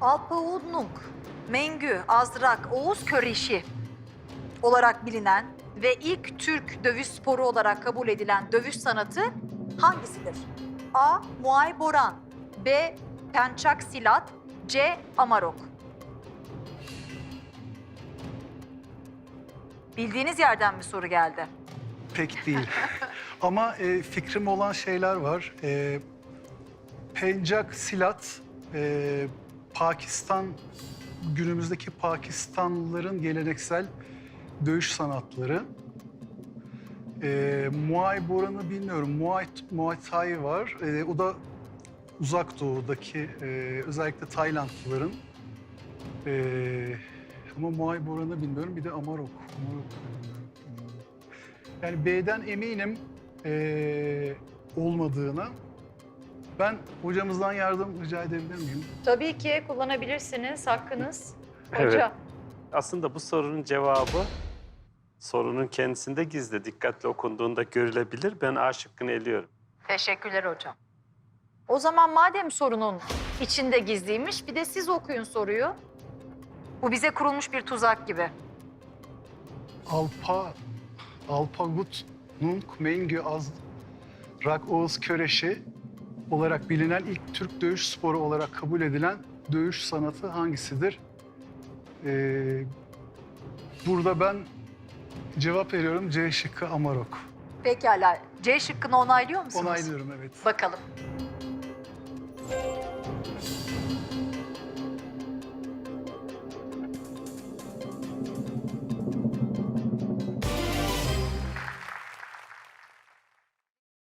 Alpaudnung, Mengü, Azrak, Oğuz Köreşi olarak bilinen ve ilk Türk dövüş sporu olarak kabul edilen dövüş sanatı hangisidir? A. Muay Boran B. Pençak Silat C. Amarok Bildiğiniz yerden bir soru geldi. Pek değil. Ama e, fikrim olan şeyler var. E, Pencak Silat, e, Pakistan, günümüzdeki Pakistanlıların geleneksel dövüş sanatları. E, Muay Boran'ı bilmiyorum. Muay, Muay Thai var. E, o da uzak doğudaki e, özellikle Taylandlıların. E, ama Muay Boran'ı bilmiyorum. Bir de Amarok. Amarok. Yani B'den eminim eee, olmadığına. Ben hocamızdan yardım rica edebilir miyim? Tabii ki kullanabilirsiniz, hakkınız. Evet. Hoca. Aslında bu sorunun cevabı sorunun kendisinde gizli. Dikkatli okunduğunda görülebilir. Ben A şıkkını eliyorum. Teşekkürler hocam. O zaman madem sorunun içinde gizliymiş bir de siz okuyun soruyu. Bu bize kurulmuş bir tuzak gibi. Alpa, Alpagut Nunk Mengü Az Rak Oğuz Köreşi olarak bilinen ilk Türk dövüş sporu olarak kabul edilen dövüş sanatı hangisidir? Eee, burada ben cevap veriyorum C şıkkı Amarok. Pekala. C şıkkını onaylıyor musunuz? Onaylıyorum evet. Bakalım.